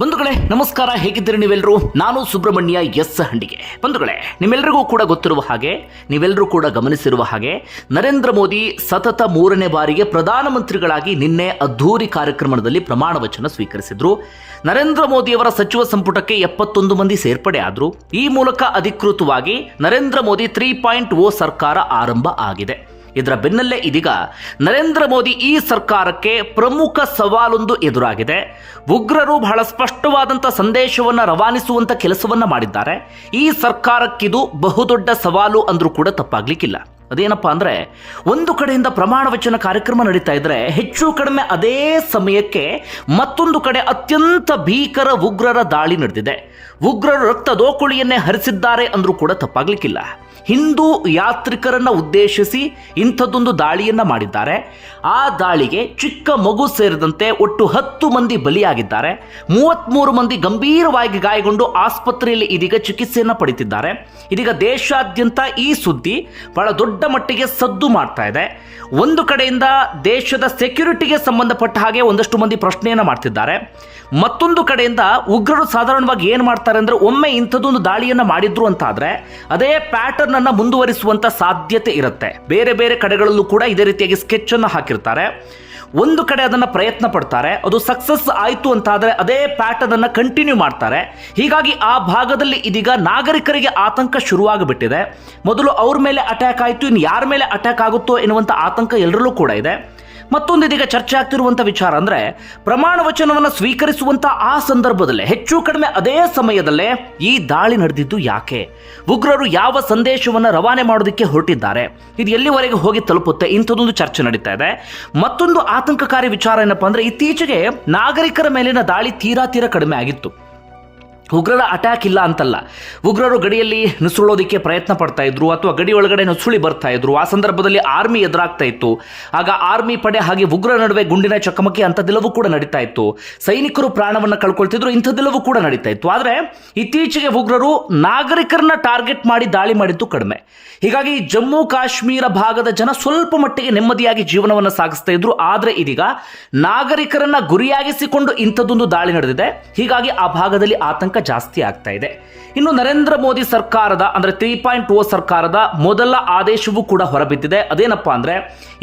ಬಂಧುಗಳೇ, ನಮಸ್ಕಾರ, ಹೇಗಿದ್ದೀರಿ ನೀವೆಲ್ಲರೂ ನಾನು ಸುಬ್ರಹ್ಮಣ್ಯ ಎಸ್ ಹಂಡಿಗೆ. ಬಂಧುಗಳೇ ನಿಮ್ಮೆಲ್ಲರಿಗೂ ಕೂಡ ಗೊತ್ತಿರುವ ಹಾಗೆ ನೀವೆಲ್ಲರೂ ಕೂಡ ಗಮನಿಸಿರುವ ಹಾಗೆ, ನರೇಂದ್ರ ಮೋದಿ ಸತತ ಮೂರನೇ ಬಾರಿಗೆ ಪ್ರಧಾನಮಂತ್ರಿಗಳಾಗಿ ನಿನ್ನೆ ಅದ್ಧೂರಿ ಕಾರ್ಯಕ್ರಮದಲ್ಲಿ ಪ್ರಮಾಣ ವಚನ ಸ್ವೀಕರಿಸಿದ್ರು. ನರೇಂದ್ರ ಮೋದಿಯವರ ಸಚಿವ ಸಂಪುಟಕ್ಕೆ ಎಪ್ಪತ್ತೊಂದು ಮಂದಿ ಸೇರ್ಪಡೆ ಆದರು. ಈ ಮೂಲಕ ಅಧಿಕೃತವಾಗಿ Narendra Modi three point O ಸರ್ಕಾರ ಆರಂಭ ಆಗಿದೆ. ಇದರ ಬೆನ್ನಲ್ಲೇ ಇದೀಗ ನರೇಂದ್ರ ಮೋದಿ ಈ ಸರ್ಕಾರಕ್ಕೆ ಪ್ರಮುಖ ಸವಾಲೊಂದು ಎದುರಾಗಿದೆ. ಉಗ್ರರು ಬಹಳ ಸ್ಪಷ್ಟವಾದಂಥ ಸಂದೇಶವನ್ನು ರವಾನಿಸುವಂಥ ಕೆಲಸವನ್ನ ಮಾಡಿದ್ದಾರೆ. ಈ ಸರ್ಕಾರಕ್ಕಿದು ಬಹುದೊಡ್ಡ ಸವಾಲು ಅಂದರೂ ಕೂಡ ತಪ್ಪಾಗ್ಲಿಕ್ಕಿಲ್ಲ. ಅದೇನಪ್ಪಾ ಅಂದ್ರೆ, ಒಂದು ಕಡೆಯಿಂದ ಪ್ರಮಾಣ ವಚನ ಕಾರ್ಯಕ್ರಮ ನಡೀತಾ ಇದ್ರೆ ಹೆಚ್ಚು ಕಡಿಮೆ ಅದೇ ಸಮಯಕ್ಕೆ ಮತ್ತೊಂದು ಕಡೆ ಅತ್ಯಂತ ಭೀಕರ ಉಗ್ರರ ದಾಳಿ ನಡೆದಿದೆ. ಉಗ್ರರು ರಕ್ತ ದೋಕುಳಿಯನ್ನೇ ಹರಿಸಿದ್ದಾರೆ ಅಂದರೂ ಕೂಡ ತಪ್ಪಾಗ್ಲಿಕ್ಕಿಲ್ಲ. ಹಿಂದೂ ಯಾತ್ರಿಕರನ್ನು ಉದ್ದೇಶಿಸಿ ಇಂಥದ್ದೊಂದು ದಾಳಿಯನ್ನು ಮಾಡಿದ್ದಾರೆ. ಆ ದಾಳಿಗೆ ಚಿಕ್ಕ ಮಗು ಸೇರಿದಂತೆ ಒಟ್ಟು ಹತ್ತು ಮಂದಿ ಬಲಿಯಾಗಿದ್ದಾರೆ. ಮೂವತ್ಮೂರು ಮಂದಿ ಗಂಭೀರವಾಗಿ ಗಾಯಗೊಂಡು ಆಸ್ಪತ್ರೆಯಲ್ಲಿ ಇದೀಗ ಚಿಕಿತ್ಸೆಯನ್ನು ಪಡೆಯುತ್ತಿದ್ದಾರೆ ಇದೀಗ ದೇಶಾದ್ಯಂತ ಈ ಸುದ್ದಿ ಬಹಳ ದೊಡ್ಡ ಮಟ್ಟಿಗೆ ಸದ್ದು ಮಾಡ್ತಾ ಇದೆ. ಒಂದು ಕಡೆಯಿಂದ ದೇಶದ ಸೆಕ್ಯುರಿಟಿಗೆ ಸಂಬಂಧಪಟ್ಟ ಹಾಗೆ ಒಂದಷ್ಟು ಮಂದಿ ಪ್ರಶ್ನೆಯನ್ನು ಮಾಡ್ತಿದ್ದಾರೆ. ಮತ್ತೊಂದು ಕಡೆಯಿಂದ ಉಗ್ರರು ಸಾಧಾರಣವಾಗಿ ಏನು ಮಾಡ್ತಾರೆ ಅಂದರೆ ಒಮ್ಮೆ ಇಂಥದ್ದೊಂದು ದಾಳಿಯನ್ನು ಮಾಡಿದ್ರು ಅಂತಾದರೆ, ಅದೇ ಪ್ಯಾಟರ್ನ್ ಅನ್ನ ಮುಂದುವರಿಸುವಂತ ಸಾಧ್ಯತೆ ಇರುತ್ತೆ. ಬೇರೆ ಬೇರೆ ಕಡೆಗಳಲ್ಲೂ ಕೂಡ ಇದೇ ರೀತಿಯಾಗಿ ಸ್ಕೆಚ್ ಅನ್ನು ಹಾಕಿರ್ತಾರೆ. ಒಂದು ಕಡೆ ಅದನ್ನು ಪ್ರಯತ್ನ ಪಡ್ತಾರೆ. ಅದು ಸಕ್ಸಸ್ ಆಯಿತು ಅಂತ ಆದರೆ ಅದೇ ಪ್ಯಾಟರ್ನ್ ಅನ್ನು ಕಂಟಿನ್ಯೂ ಮಾಡ್ತಾರೆ. ಹೀಗಾಗಿ ಆ ಭಾಗದಲ್ಲಿ ಇದೀಗ ನಾಗರಿಕರಿಗೆ ಆತಂಕ ಶುರುವಾಗಿಬಿಟ್ಟಿದೆ. ಮೊದಲು ಅವ್ರ ಮೇಲೆ ಅಟ್ಯಾಕ್ ಆಯಿತು ಇನ್ನು ಯಾರ ಮೇಲೆ ಅಟ್ಯಾಕ್ ಆಗುತ್ತೋ ಎನ್ನುವಂಥ ಆತಂಕ ಎಲ್ಲರಲ್ಲೂ ಕೂಡ ಇದೆ. ಮತ್ತೊಂದು ಇದೀಗ ಚರ್ಚೆ ಆಗ್ತಿರುವಂತ ವಿಚಾರ ಅಂದ್ರೆ ಪ್ರಮಾಣ ವಚನವನ್ನು ಸ್ವೀಕರಿಸುವಂತ ಆ ಸಂದರ್ಭದಲ್ಲೇ, ಹೆಚ್ಚು ಕಡಿಮೆ ಅದೇ ಸಮಯದಲ್ಲೇ ಈ ದಾಳಿ ನಡೆದಿದ್ದು ಯಾಕೆ? ಉಗ್ರರು ಯಾವ ಸಂದೇಶವನ್ನು ರವಾನೆ ಮಾಡೋದಕ್ಕೆ ಹೊರಟಿದ್ದಾರೆ? ಇದು ಎಲ್ಲಿವರೆಗೆ ಹೋಗಿ ತಲುಪುತ್ತೆ? ಇಂಥದ್ದೊಂದು ಚರ್ಚೆ ನಡೀತಾ ಇದೆ. ಮತ್ತೊಂದು ಆತಂಕಕಾರಿ ವಿಚಾರ ಏನಪ್ಪಾ ಅಂದ್ರೆ, ಇತ್ತೀಚೆಗೆ ನಾಗರಿಕರ ಮೇಲಿನ ದಾಳಿ ತೀರಾ ತೀರಾ ಕಡಿಮೆ ಆಗಿತ್ತು. ಉಗ್ರರ ಅಟ್ಯಾಕ್ ಇಲ್ಲ ಅಂತಲ್ಲ. ಉಗ್ರರು ಗಡಿಯಲ್ಲಿ ನುಸುಳೋದಕ್ಕೆ ಪ್ರಯತ್ನ ಪಡ್ತಾ ಇದ್ರು ಅಥವಾ ಗಡಿ ಒಳಗಡೆ ನುಸುಳಿ ಬರ್ತಾ ಇದ್ರು. ಆ ಸಂದರ್ಭದಲ್ಲಿ ಆರ್ಮಿ ಎದುರಾಗ್ತಾ ಇತ್ತು. ಆಗ ಆರ್ಮಿ ಪಡೆ ಹಾಗೆ ಉಗ್ರ ನಡುವೆ ಗುಂಡಿನ ಚಕಮಕಿ ಅಂಥದ್ದೆಲ್ಲವೂ ಕೂಡ ನಡೀತಾ ಇತ್ತು. ಸೈನಿಕರು ಪ್ರಾಣವನ್ನು ಕಳ್ಕೊಳ್ತಿದ್ರು, ಇಂಥದ್ದೆಲ್ಲವೂ ಕೂಡ ನಡೀತಾ ಇತ್ತು. ಆದರೆ ಇತ್ತೀಚೆಗೆ ಉಗ್ರರು ನಾಗರಿಕರನ್ನ ಟಾರ್ಗೆಟ್ ಮಾಡಿ ದಾಳಿ ಮಾಡಿದ್ದು ಕಡಿಮೆ. ಹೀಗಾಗಿ ಜಮ್ಮು ಕಾಶ್ಮೀರ ಭಾಗದ ಜನ ಸ್ವಲ್ಪ ಮಟ್ಟಿಗೆ ನೆಮ್ಮದಿಯಾಗಿ ಜೀವನವನ್ನು ಸಾಗಿಸ್ತಾ ಇದ್ರು. ಆದರೆ ಇದೀಗ ನಾಗರಿಕರನ್ನ ಗುರಿಯಾಗಿಸಿಕೊಂಡು ಇಂಥದ್ದೊಂದು ದಾಳಿ ನಡೆದಿದೆ. ಹೀಗಾಗಿ ಆ ಭಾಗದಲ್ಲಿ ಆತಂಕ ಜಾಸ್ತಿ ಆಗ್ತಾ ಇದೆ. ಇನ್ನು ನರೇಂದ್ರ ಮೋದಿ ಸರ್ಕಾರದ, ಅಂದರೆ ತ್ರೀ ಪಾಯಿಂಟ್ ಓ ಸರ್ಕಾರದ ಮೊದಲ ಆದೇಶವೂ ಕೂಡ ಹೊರಬಿದ್ದಿದೆ. ಅದೇನಪ್ಪ ಅಂದರೆ,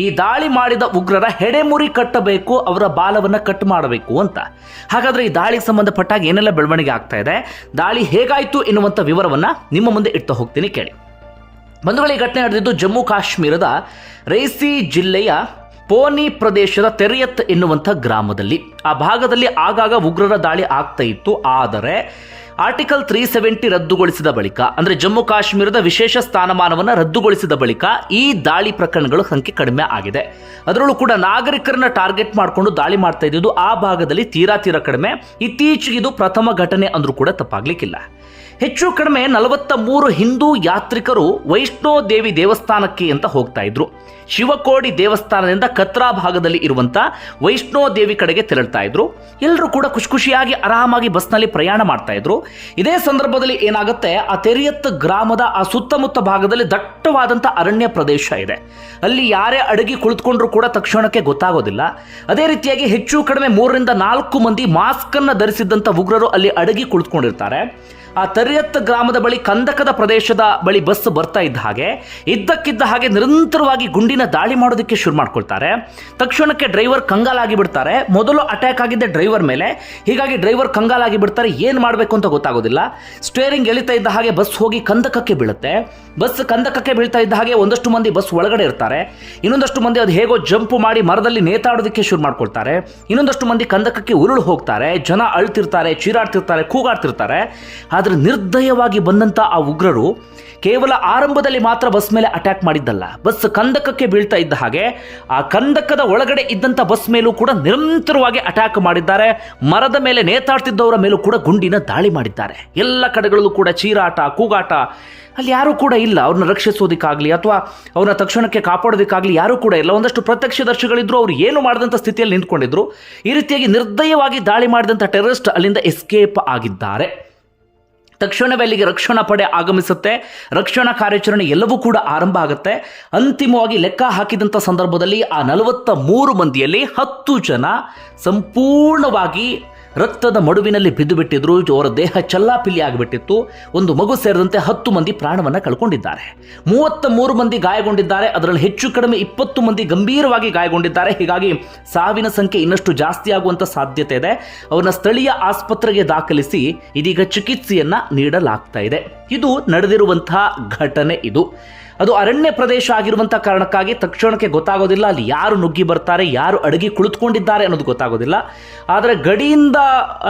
ಈ ದಾಳಿ ಮಾಡಿದ ಉಗ್ರರ ಹೆಡೆಮುರಿ ಕಟ್ಟಬೇಕು, ಅವರ ಬಾಲವನ್ನು ಕಟ್ ಮಾಡಬೇಕು ಅಂತ. ಹಾಗಾದರೆ ಈ ದಾಳಿಗೆ ಸಂಬಂಧಪಟ್ಟಾಗ ಏನೆಲ್ಲ ಬೆಳವಣಿಗೆ ಆಗ್ತಾ ಇದೆ? ದಾಳಿ ಹೇಗಾಯಿತು ಎನ್ನುವಂಥ ವಿವರವನ್ನು ನಿಮ್ಮ ಮುಂದೆ ಇಡ್ತಾ ಹೋಗ್ತೀನಿ ಕೇಳಿ. ಬಂಧುಗಳ, ಈ ಘಟನೆ ನಡೆದಿದ್ದು ಜಮ್ಮು ಕಾಶ್ಮೀರದ ರೈಸಿ ಜಿಲ್ಲೆಯ ಪೋನಿ ಪ್ರದೇಶದ ತೆರಿಯತ್ ಎನ್ನುವಂಥ ಗ್ರಾಮದಲ್ಲಿ. ಆ ಭಾಗದಲ್ಲಿ ಆಗಾಗ ಉಗ್ರರ ದಾಳಿ ಆಗ್ತಾ ಇತ್ತು. ಆದರೆ ಆರ್ಟಿಕಲ್ ತ್ರೀ ಸೆವೆಂಟಿ ರದ್ದುಗೊಳಿಸಿದ ಬಳಿಕ, ಅಂದ್ರೆ ಜಮ್ಮು ಕಾಶ್ಮೀರದ ವಿಶೇಷ ಸ್ಥಾನಮಾನವನ್ನು ರದ್ದುಗೊಳಿಸಿದ ಬಳಿಕ ಈ ದಾಳಿ ಪ್ರಕರಣಗಳ ಸಂಖ್ಯೆ ಕಡಿಮೆ ಆಗಿದೆ. ಅದರಲ್ಲೂ ಕೂಡ ನಾಗರಿಕರನ್ನ ಟಾರ್ಗೆಟ್ ಮಾಡಿಕೊಂಡು ದಾಳಿ ಮಾಡ್ತಾ ಇದ್ದಿದ್ದು ಆ ಭಾಗದಲ್ಲಿ ತೀರಾ ತೀರಾ ಕಡಿಮೆ. ಇತ್ತೀಚೆಗೆ ಇದು ಪ್ರಥಮ ಘಟನೆ ಅಂದ್ರೂ ಕೂಡ ತಪ್ಪಾಗ್ಲಿಕ್ಕಿಲ್ಲ. ಹೆಚ್ಚು ಕಡಿಮೆ ನಲವತ್ತ ಮೂರು ಹಿಂದೂ ಯಾತ್ರಿಕರು ವೈಷ್ಣೋ ದೇವಿ ದೇವಸ್ಥಾನಕ್ಕೆ ಅಂತ ಹೋಗ್ತಾ ಇದ್ರು. ಶಿವಕೋಡಿ ದೇವಸ್ಥಾನದಿಂದ ಕತ್ರಾ ಭಾಗದಲ್ಲಿ ಇರುವಂತ ವೈಷ್ಣೋ ದೇವಿ ಕಡೆಗೆ ತೆರಳ್ತಾ ಇದ್ರು. ಎಲ್ಲರೂ ಕೂಡ ಖುಷಿ ಖುಷಿಯಾಗಿ ಆರಾಮಾಗಿ ಬಸ್ನಲ್ಲಿ ಪ್ರಯಾಣ ಮಾಡ್ತಾ ಇದ್ರು. ಇದೇ ಸಂದರ್ಭದಲ್ಲಿ ಏನಾಗುತ್ತೆ, ಆ ತೆರಿಯತ್ ಗ್ರಾಮದ ಆ ಸುತ್ತಮುತ್ತ ಭಾಗದಲ್ಲಿ ದಟ್ಟವಾದಂಥ ಅರಣ್ಯ ಪ್ರದೇಶ ಇದೆ. ಅಲ್ಲಿ ಯಾರೇ ಅಡಗಿ ಕುಳಿತುಕೊಂಡ್ರು ಕೂಡ ತಕ್ಷಣಕ್ಕೆ ಗೊತ್ತಾಗೋದಿಲ್ಲ. ಅದೇ ರೀತಿಯಾಗಿ ಹೆಚ್ಚು ಕಡಿಮೆ ಮೂರರಿಂದ ನಾಲ್ಕು ಮಂದಿ ಮಾಸ್ಕ್ ಅನ್ನ ಧರಿಸಿದ್ದಂಥ ಉಗ್ರರು ಅಲ್ಲಿ ಅಡಗಿ ಕುಳಿತುಕೊಂಡಿರ್ತಾರೆ. ಆ ತರ್ಯತ್ ಗ್ರಾಮದ ಬಳಿ ಕಂದಕದ ಪ್ರದೇಶದ ಬಳಿ ಬಸ್ ಬರ್ತಾ ಇದ್ದ ಹಾಗೆ, ಇದ್ದಕ್ಕಿದ್ದ ಹಾಗೆ ನಿರಂತರವಾಗಿ ಗುಂಡಿನ ದಾಳಿ ಮಾಡೋದಕ್ಕೆ ಶುರು ಮಾಡ್ಕೊಳ್ತಾರೆ. ತಕ್ಷಣಕ್ಕೆ ಡ್ರೈವರ್ ಕಂಗಾಲಾಗಿ ಬಿಡ್ತಾರೆ. ಮೊದಲು ಅಟ್ಯಾಕ್ ಆಗಿದ್ದ ಡ್ರೈವರ್ ಮೇಲೆ. ಹೀಗಾಗಿ ಡ್ರೈವರ್ ಕಂಗಾಲಾಗಿ ಬಿಡ್ತಾರೆ. ಏನು ಮಾಡಬೇಕು ಅಂತ ಗೊತ್ತಾಗೋದಿಲ್ಲ. ಸ್ಟೇರಿಂಗ್ ಎಳಿತಾ ಇದ್ದ ಹಾಗೆ ಬಸ್ ಹೋಗಿ ಕಂದಕಕ್ಕೆ ಬೀಳುತ್ತೆ. ಬಸ್ ಕಂದಕಕ್ಕೆ ಬೀಳ್ತಾ ಇದ್ದ ಹಾಗೆ ಒಂದಷ್ಟು ಮಂದಿ ಬಸ್ ಒಳಗಡೆ ಇರ್ತಾರೆ. ಇನ್ನೊಂದಷ್ಟು ಮಂದಿ ಅದು ಹೇಗೋ ಜಂಪ್ ಮಾಡಿ ಮರದಲ್ಲಿ ನೇತಾಡೋದಕ್ಕೆ ಶುರು ಮಾಡ್ಕೊಳ್ತಾರೆ. ಇನ್ನೊಂದಷ್ಟು ಮಂದಿ ಕಂದಕಕ್ಕೆ ಉರುಳು ಹೋಗ್ತಾರೆ. ಜನ ಅಳ್ತಿರ್ತಾರೆ, ಚೀರಾಡ್ತಿರ್ತಾರೆ, ಕೂಗಾಡ್ತಿರ್ತಾರೆ. ಆದರೆ ನಿರ್ದಯವಾಗಿ ಬಂದಂಥ ಆ ಉಗ್ರರು ಕೇವಲ ಆರಂಭದಲ್ಲಿ ಮಾತ್ರ ಬಸ್ ಮೇಲೆ ಅಟ್ಯಾಕ್ ಮಾಡಿದ್ದಲ್ಲ. ಬಸ್ ಕಂದಕಕ್ಕೆ ಬೀಳ್ತಾ ಇದ್ದ ಹಾಗೆ ಆ ಕಂದಕದ ಒಳಗಡೆ ಇದ್ದಂಥ ಬಸ್ ಮೇಲೂ ಕೂಡ ನಿರಂತರವಾಗಿ ಅಟ್ಯಾಕ್ ಮಾಡಿದ್ದಾರೆ. ಮರದ ಮೇಲೆ ನೇತಾಡ್ತಿದ್ದವರ ಮೇಲೂ ಕೂಡ ಗುಂಡಿನ ದಾಳಿ ಮಾಡಿದ್ದಾರೆ. ಎಲ್ಲ ಕಡೆಗಳಲ್ಲೂ ಕೂಡ ಚೀರಾಟ, ಕೂಗಾಟ, ಅಲ್ಲಿ ಯಾರೂ ಕೂಡ ಇಲ್ಲ. ಅವ್ರನ್ನ ರಕ್ಷಿಸೋದಕ್ಕಾಗಲಿ ಅಥವಾ ಅವ್ರನ್ನ ತಕ್ಷಣಕ್ಕೆ ಕಾಪಾಡೋದಕ್ಕಾಗಲಿ ಯಾರೂ ಕೂಡ ಇಲ್ಲ. ಒಂದಷ್ಟು ಪ್ರತ್ಯಕ್ಷದರ್ಶಿಗಳಿದ್ರು, ಅವ್ರು ಏನು ಮಾಡಿದಂಥ ಸ್ಥಿತಿಯಲ್ಲಿ ನಿಂತ್ಕೊಂಡಿದ್ರು. ಈ ರೀತಿಯಾಗಿ ನಿರ್ದಯವಾಗಿ ದಾಳಿ ಮಾಡಿದಂಥ ಟೆರರಿಸ್ಟ್ ಅಲ್ಲಿಂದ ಎಸ್ಕೇಪ್ ಆಗಿದ್ದಾರೆ. ತಕ್ಷಣವೇ ಅಲ್ಲಿಗೆ ರಕ್ಷಣಾ ಪಡೆ ಆಗಮಿಸುತ್ತೆ. ರಕ್ಷಣಾ ಕಾರ್ಯಾಚರಣೆ ಎಲ್ಲವೂ ಕೂಡ ಆರಂಭ ಆಗುತ್ತೆ. ಅಂತಿಮವಾಗಿ ಲೆಕ್ಕ ಹಾಕಿದಂಥ ಸಂದರ್ಭದಲ್ಲಿ ಆ ನಲವತ್ತ ಮೂರು ಮಂದಿಯಲ್ಲಿ ಹತ್ತು ಜನ ಸಂಪೂರ್ಣವಾಗಿ ರಕ್ತದ ಮಡುವಿನಲ್ಲಿ ಬಿದ್ದು ಬಿಟ್ಟಿದ್ರು ಅವರ ದೇಹ ಚಲ್ಲಾಪಿಲ್ಲಿ ಆಗಿಬಿಟ್ಟಿತ್ತು. ಒಂದು ಮಗು ಸೇರಿದಂತೆ ಹತ್ತು ಮಂದಿ ಪ್ರಾಣವನ್ನು ಕಳ್ಕೊಂಡಿದ್ದಾರೆ. ಮೂವತ್ತ ಮೂರು ಮಂದಿ ಗಾಯಗೊಂಡಿದ್ದಾರೆ. ಅದರಲ್ಲಿ ಹೆಚ್ಚು ಕಡಿಮೆ ಇಪ್ಪತ್ತು ಮಂದಿ ಗಂಭೀರವಾಗಿ ಗಾಯಗೊಂಡಿದ್ದಾರೆ. ಹೀಗಾಗಿ ಸಾವಿನ ಸಂಖ್ಯೆ ಇನ್ನಷ್ಟು ಜಾಸ್ತಿ ಆಗುವಂತ ಸಾಧ್ಯತೆ ಇದೆ. ಅವರನ್ನ ಸ್ಥಳೀಯ ಆಸ್ಪತ್ರೆಗೆ ದಾಖಲಿಸಿ ಇದೀಗ ಚಿಕಿತ್ಸೆಯನ್ನ ನೀಡಲಾಗ್ತಾ ಇದೆ. ಇದು ನಡೆದಿರುವಂತಹ ಘಟನೆ ಇದು. ಅದು ಅರಣ್ಯ ಪ್ರದೇಶ ಆಗಿರುವಂಥ ಕಾರಣಕ್ಕಾಗಿ ತಕ್ಷಣಕ್ಕೆ ಗೊತ್ತಾಗೋದಿಲ್ಲ. ಅಲ್ಲಿ ಯಾರು ನುಗ್ಗಿ ಬರ್ತಾರೆ, ಯಾರು ಅಡಗಿ ಕುಳಿತುಕೊಂಡಿದ್ದಾರೆ ಅನ್ನೋದು ಗೊತ್ತಾಗೋದಿಲ್ಲ. ಆದರೆ ಗಡಿಯಿಂದ,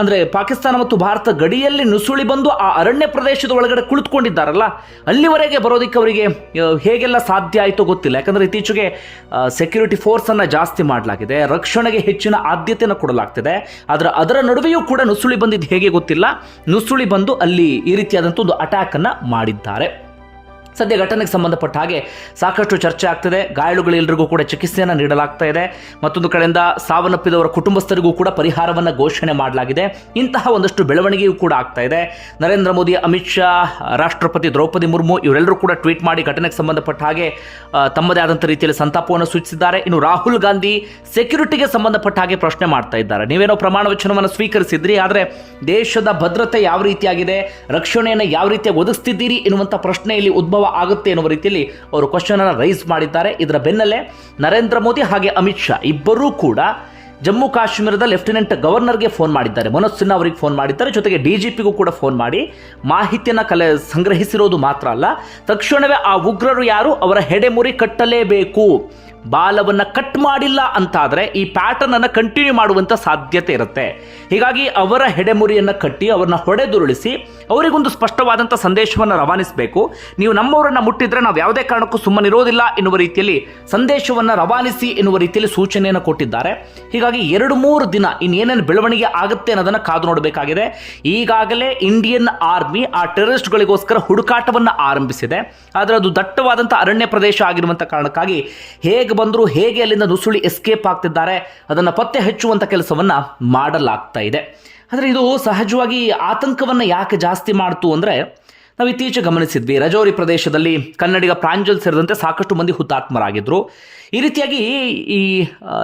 ಅಂದರೆ ಪಾಕಿಸ್ತಾನ ಮತ್ತು ಭಾರತ ಗಡಿಯಲ್ಲಿ ನುಸುಳಿ ಬಂದು ಆ ಅರಣ್ಯ ಪ್ರದೇಶದ ಒಳಗಡೆ ಕುಳಿತುಕೊಂಡಿದ್ದಾರಲ್ಲ, ಅಲ್ಲಿವರೆಗೆ ಬರೋದಕ್ಕೆ ಅವರಿಗೆ ಹೇಗೆಲ್ಲ ಸಾಧ್ಯ ಆಯಿತೋ ಗೊತ್ತಿಲ್ಲ. ಯಾಕಂದರೆ ಇತ್ತೀಚೆಗೆ ಸೆಕ್ಯೂರಿಟಿ ಫೋರ್ಸನ್ನು ಜಾಸ್ತಿ ಮಾಡಲಾಗಿದೆ. ರಕ್ಷಣೆಗೆ ಹೆಚ್ಚಿನ ಆದ್ಯತೆಯನ್ನು ಕೊಡಲಾಗ್ತಿದೆ. ಆದರೆ ಅದರ ನಡುವೆಯೂ ಕೂಡ ನುಸುಳಿ ಬಂದಿದ್ದು ಹೇಗೆ ಗೊತ್ತಿಲ್ಲ. ನುಸುಳಿ ಬಂದು ಅಲ್ಲಿ ಈ ರೀತಿಯಾದಂಥ ಒಂದು ಅಟ್ಯಾಕನ್ನು ಮಾಡಿದ್ದಾರೆ. ಸದ್ಯ ಘಟನೆಗೆ ಸಂಬಂಧಪಟ್ಟ ಹಾಗೆ ಸಾಕಷ್ಟು ಚರ್ಚೆ ಆಗ್ತಿದೆ. ಗಾಯಾಳುಗಳೆಲ್ಲರಿಗೂ ಕೂಡ ಚಿಕಿತ್ಸೆಯನ್ನು ನೀಡಲಾಗ್ತಾ ಇದೆ. ಮತ್ತೊಂದು ಕಡೆಯಿಂದ ಸಾವನ್ನಪ್ಪಿದವರ ಕುಟುಂಬಸ್ಥರಿಗೂ ಕೂಡ ಪರಿಹಾರವನ್ನು ಘೋಷಣೆ ಮಾಡಲಾಗಿದೆ. ಇಂತಹ ಒಂದಷ್ಟು ಬೆಳವಣಿಗೆಯೂ ಕೂಡ ಆಗ್ತಾ ಇದೆ. ನರೇಂದ್ರ ಮೋದಿ, ಅಮಿತ್ ಶಾ, ರಾಷ್ಟ್ರಪತಿ ದ್ರೌಪದಿ ಮುರ್ಮು ಇವರೆಲ್ಲರೂ ಕೂಡ ಟ್ವೀಟ್ ಮಾಡಿ ಘಟನೆಗೆ ಸಂಬಂಧಪಟ್ಟ ಹಾಗೆ ತಮ್ಮದೇ ಆದಂಥ ರೀತಿಯಲ್ಲಿ ಸಂತಾಪವನ್ನು ಸೂಚಿಸಿದ್ದಾರೆ. ಇನ್ನು ರಾಹುಲ್ ಗಾಂಧಿ ಸೆಕ್ಯೂರಿಟಿಗೆ ಸಂಬಂಧಪಟ್ಟ ಹಾಗೆ ಪ್ರಶ್ನೆ ಮಾಡ್ತಾ ಇದ್ದಾರೆ. ನೀವೇನೋ ಪ್ರಮಾಣ ವಚನವನ್ನು ಸ್ವೀಕರಿಸಿದ್ರಿ, ಆದರೆ ದೇಶದ ಭದ್ರತೆ ಯಾವ ರೀತಿಯಾಗಿದೆ, ರಕ್ಷಣೆಯನ್ನು ಯಾವ ರೀತಿಯಾಗಿ ಒದಗಿಸ್ತಿದ್ದೀರಿ ಎನ್ನುವಂಥ ಪ್ರಶ್ನೆ ಇಲ್ಲಿ ಉದ್ಭವ ಆಗುತ್ತೆ ಎನ್ನುವ ರೀತಿಯಲ್ಲಿ ಅವರು ಕ್ವಶನ್ ಅನ್ನು ರೈಸ್ ಮಾಡಿದ್ದಾರೆ. ಇದರ ಬೆನ್ನಲ್ಲೇ ನರೇಂದ್ರ ಮೋದಿ ಹಾಗೆ ಅಮಿತ್ ಶಾ ಇಬ್ಬರೂ ಕೂಡ ಜಮ್ಮು ಕಾಶ್ಮೀರದ ಲೆಫ್ಟಿನೆಂಟ್ ಗವರ್ನರ್ಗೆ ಫೋನ್ ಮಾಡಿದ್ದಾರೆ. ಮನೋಜ್ ಸಿನ್ಹಾ ಅವರಿಗೆ ಫೋನ್ ಮಾಡಿದ್ದಾರೆ. ಜೊತೆಗೆ ಡಿ ಜಿ ಪಿಗೂ ಕೂಡ ಫೋನ್ ಮಾಡಿ ಮಾಹಿತಿಯನ್ನು ಕಲೆ, ಸಂಗ್ರಹಿಸಿರೋದು ಮಾತ್ರ ಅಲ್ಲ. ತಕ್ಷಣವೇ ಆ ಉಗ್ರರು ಯಾರು? ಅವರ ಹೆಡೆಮುರಿ ಕಟ್ಟಲೇಬೇಕು. ಬಾಲವನ್ನು ಕಟ್ ಮಾಡಿಲ್ಲ ಅಂತಾದರೆ ಈ ಪ್ಯಾಟರ್ನ್ ಅನ್ನು ಕಂಟಿನ್ಯೂ ಮಾಡುವಂಥ ಸಾಧ್ಯತೆ ಇರುತ್ತೆ. ಹೀಗಾಗಿ ಅವರ ಹೆಡೆಮುರಿಯನ್ನು ಕಟ್ಟಿ ಅವರನ್ನ ಹೊಡೆದುರುಳಿಸಿ ಅವರಿಗೊಂದು ಸ್ಪಷ್ಟವಾದಂಥ ಸಂದೇಶವನ್ನು ರವಾನಿಸಬೇಕು. ನೀವು ನಮ್ಮವರನ್ನು ಮುಟ್ಟಿದ್ರೆ ನಾವು ಯಾವುದೇ ಕಾರಣಕ್ಕೂ ಸುಮ್ಮನಿರೋದಿಲ್ಲ ಎನ್ನುವ ರೀತಿಯಲ್ಲಿ ಸಂದೇಶವನ್ನು ರವಾನಿಸಿ ಎನ್ನುವ ರೀತಿಯಲ್ಲಿ ಸೂಚನೆಯನ್ನು ಕೊಟ್ಟಿದ್ದಾರೆ. ಹೀಗಾಗಿ ಎರಡು ಮೂರು ದಿನ ಇನ್ನೇನೇನು ಬೆಳವಣಿಗೆ ಆಗುತ್ತೆ ಅನ್ನೋದನ್ನು ಕಾದು ನೋಡಬೇಕಾಗಿದೆ. ಈಗಾಗಲೇ ಇಂಡಿಯನ್ ಆರ್ಮಿ ಆ ಟೆರರಿಸ್ಟ್ಗಳಿಗೋಸ್ಕರ ಹುಡುಕಾಟವನ್ನು ಆರಂಭಿಸಿದೆ. ಆದರೆ ಅದು ದಟ್ಟವಾದಂಥ ಅರಣ್ಯ ಪ್ರದೇಶ ಆಗಿರುವಂಥ ಕಾರಣಕ್ಕಾಗಿ ಹೇಗೆ ಬಂದರೂ ಹೇಗೆ ಅಲ್ಲಿಂದ ನುಸುಳಿ ಎಸ್ಕೇಪ್ ಆಗ್ತಿದ್ದಾರೆ, ಅದನ್ನು ಪತ್ತೆ ಹಚ್ಚುವಂಥ ಕೆಲಸವನ್ನು ಮಾಡಲಾಗ್ತಾ ಇದೆ. ಆದರೆ ಇದು ಸಹಜವಾಗಿ ಆತಂಕವನ್ನು ಯಾಕೆ ಜಾಸ್ತಿ ಮಾಡ್ತು ಅಂದರೆ ನಾವು ಇತ್ತೀಚೆಗೆ ಗಮನಿಸಿದ್ವಿ, ರಜೌರಿ ಪ್ರದೇಶದಲ್ಲಿ ಕನ್ನಡಿಗ ಪ್ರಾಂಜಲ್ ಸೇರಿದಂತೆ ಸಾಕಷ್ಟು ಮಂದಿ ಹುತಾತ್ಮರಾಗಿದ್ದರು ಈ ರೀತಿಯಾಗಿ ಈ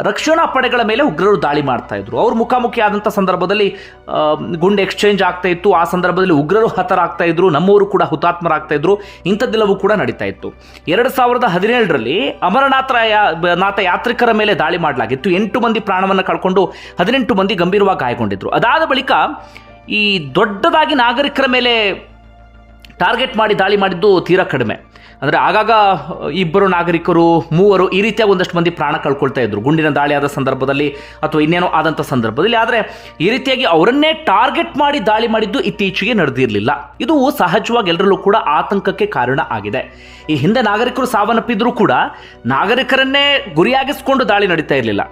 ರಕ್ಷಣಾ ಪಡೆಗಳ ಮೇಲೆ ಉಗ್ರರು ದಾಳಿ ಮಾಡ್ತಾ ಇದ್ರು. ಅವ್ರು ಮುಖಾಮುಖಿ ಆದಂಥ ಸಂದರ್ಭದಲ್ಲಿ ಗುಂಡು ಎಕ್ಸ್ಚೇಂಜ್ ಆಗ್ತಾ ಇತ್ತು. ಆ ಸಂದರ್ಭದಲ್ಲಿ ಉಗ್ರರು ಹತರಾಗ್ತಾ ಇದ್ರು. ನಮ್ಮವರು ಕೂಡ ಹುತಾತ್ಮರಾಗ್ತಾ ಇದ್ರು. ಇಂಥದ್ದೆಲ್ಲವೂ ಕೂಡ ನಡೀತಾ ಇತ್ತು. ಎರಡು ಸಾವಿರದ ಹದಿನೇಳರಲ್ಲಿ ಅಮರನಾಥ ನಾಥ ಯಾತ್ರಿಕರ ಮೇಲೆ ದಾಳಿ ಮಾಡಲಾಗಿತ್ತು. ಎಂಟು ಮಂದಿ ಪ್ರಾಣವನ್ನು ಕಳ್ಕೊಂಡು ಹದಿನೆಂಟು ಮಂದಿ ಗಂಭೀರವಾಗಿ ಗಾಯಗೊಂಡಿದ್ರು. ಅದಾದ ಬಳಿಕ ಈ ದೊಡ್ಡದಾಗಿ ನಾಗರಿಕರ ಮೇಲೆ ಟಾರ್ಗೆಟ್ ಮಾಡಿ ದಾಳಿ ಮಾಡಿದ್ದು ತೀರಾ ಕಡಿಮೆ. ಅಂದರೆ ಆಗಾಗ ಇಬ್ಬರು ನಾಗರಿಕರು, ಮೂವರು ಈ ರೀತಿಯ ಒಂದಷ್ಟು ಮಂದಿ ಪ್ರಾಣ ಕಳ್ಕೊಳ್ತಾ ಇದ್ರು. ಗುಂಡಿನ ದಾಳಿ ಆದ ಸಂದರ್ಭದಲ್ಲಿ ಅಥವಾ ಇನ್ನೇನೋ ಆದಂಥ ಸಂದರ್ಭದಲ್ಲಿ. ಆದರೆ ಈ ರೀತಿಯಾಗಿ ಅವರನ್ನೇ ಟಾರ್ಗೆಟ್ ಮಾಡಿ ದಾಳಿ ಮಾಡಿದ್ದು ಇತ್ತೀಚೆಗೆ ನಡೆದಿರಲಿಲ್ಲ. ಇದು ಸಹಜವಾಗಿ ಎಲ್ಲರಲ್ಲೂ ಕೂಡ ಆತಂಕಕ್ಕೆ ಕಾರಣ ಆಗಿದೆ. ಈ ಹಿಂದೆ ನಾಗರಿಕರು ಸಾವನ್ನಪ್ಪಿದ್ರೂ ಕೂಡ ನಾಗರಿಕರನ್ನೇ ಗುರಿಯಾಗಿಸ್ಕೊಂಡು ದಾಳಿ ನಡೀತಾ ಇರಲಿಲ್ಲ.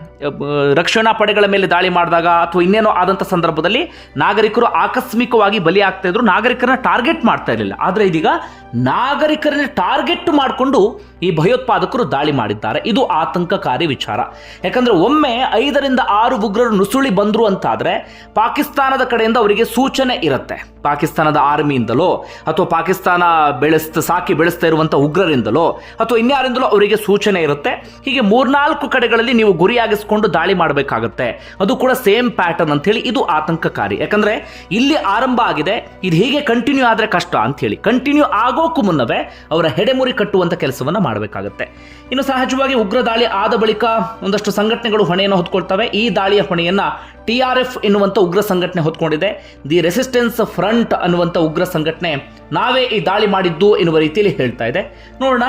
ರಕ್ಷಣಾ ಪಡೆಗಳ ಮೇಲೆ ದಾಳಿ ಮಾಡಿದಾಗ ಅಥವಾ ಇನ್ನೇನೋ ಆದಂಥ ಸಂದರ್ಭದಲ್ಲಿ ನಾಗರಿಕರು ಆಕಸ್ಮಿಕವಾಗಿ ಬಲಿ ಆಗ್ತಾ ಇದ್ರು. ನಾಗರಿಕರನ್ನ ಟಾರ್ಗೆಟ್ ಮಾಡ್ತಾ ಇರಲಿಲ್ಲ. ಆದರೆ ಇದೀಗ ನಾಗರಿಕರನ್ನ ಟಾರ್ಗೆಟ್ ಮಾಡಿಕೊಂಡು ಈ ಭಯೋತ್ಪಾದಕರು ದಾಳಿ ಮಾಡಿದ್ದಾರೆ. ಇದು ಆತಂಕಕಾರಿ ವಿಚಾರ. ಯಾಕಂದ್ರೆ ಒಮ್ಮೆ ಐದರಿಂದ ಆರು ಉಗ್ರರು ನುಸುಳಿ ಬಂದರು ಅಂತಾದರೆ ಪಾಕಿಸ್ತಾನದ ಕಡೆಯಿಂದ ಅವರಿಗೆ ಸೂಚನೆ ಇರುತ್ತೆ. ಪಾಕಿಸ್ತಾನದ ಆರ್ಮಿಯಿಂದಲೋ ಅಥವಾ ಪಾಕಿಸ್ತಾನ ಬೆಳೆಸ್ತ, ಸಾಕಿ ಬೆಳೆಸ್ತಾ ಇರುವಂಥ ಉಗ್ರರಿಂದಲೋ ಅಥವಾ ಇನ್ಯಾರಿಂದಲೋ ಅವರಿಗೆ ಸೂಚನೆ ಇರುತ್ತೆ. ಹೀಗೆ ಮೂರ್ನಾಲ್ಕು ಕಡೆಗಳಲ್ಲಿ ನೀವು ಗುರಿಯಾಗಿಸಿಕೊಂಡು ದಾಳಿ ಮಾಡಬೇಕಾಗುತ್ತೆ. ಅದು ಕೂಡ ಸೇಮ್ ಪ್ಯಾಟರ್ನ್ ಅಂತ ಹೇಳಿ ಇದು ಆತಂಕಕಾರಿ. ಯಾಕಂದ್ರೆ ಇಲ್ಲಿ ಆರಂಭ ಆಗಿದೆ. ಇದು ಹೀಗೆ ಕಂಟಿನ್ಯೂ ಆದರೆ ಕಷ್ಟ ಅಂತ ಹೇಳಿ ಕಂಟಿನ್ಯೂ ಆಗೋಕ್ಕೂ ಮುನ್ನವೇ ಅವರ ಹೆಡೆಮುರಿ ಕಟ್ಟುವಂಥ ಕೆಲಸವನ್ನ ಮಾಡಬೇಕಾಗುತ್ತೆ. ಇನ್ನು ಸಹಜವಾಗಿ ಉಗ್ರ ದಾಳಿ ಆದ ಬಳಿಕ ಒಂದಷ್ಟು ಸಂಘಟನೆಗಳು ಹೊಣೆಯನ್ನು ಹೊತ್ಕೊಳ್ತವೆ. ಈ ದಾಳಿಯ ಹೊಣೆಯನ್ನ ಟಿ ಆರ್ ಎಫ್ ಎನ್ನುವಂಥ ಉಗ್ರ ಸಂಘಟನೆ ಹೊತ್ಕೊಂಡಿದೆ. ದಿ ರೆಸಿಸ್ಟೆನ್ಸ್ ಫ್ರಂಟ್ ಅನ್ನುವಂಥ ಉಗ್ರ ಸಂಘಟನೆ ನಾವೇ ಈ ದಾಳಿ ಮಾಡಿದ್ದು ಎನ್ನುವ ರೀತಿಯಲ್ಲಿ ಹೇಳ್ತಾ ಇದೆ. ನೋಡೋಣ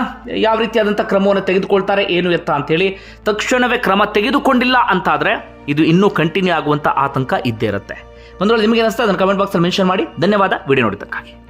ಯಾವ ರೀತಿಯಾದಂಥ ಕ್ರಮವನ್ನು ತೆಗೆದುಕೊಳ್ತಾರೆ, ಏನು ಎತ್ತ ಅಂತೇಳಿ. ತಕ್ಷಣವೇ ಕ್ರಮ ತೆಗೆದುಕೊಂಡಿಲ್ಲ ಅಂತಾದ್ರೆ ಇದು ಇನ್ನೂ ಕಂಟಿನ್ಯೂ ಆಗುವಂಥ ಆತಂಕ ಇದ್ದೇ ಇರುತ್ತೆ. ಒಂದು ವೇಳೆ ನಿಮಗೆ ಅನಿಸ್ತಾ ಅದನ್ನು ಕಮೆಂಟ್ ಬಾಕ್ಸಲ್ಲಿ ಮೆನ್ಷನ್ ಮಾಡಿ. ಧನ್ಯವಾದ. ವಿಡಿಯೋ ನೋಡಿದ್ದಕ್ಕಾಗಿ.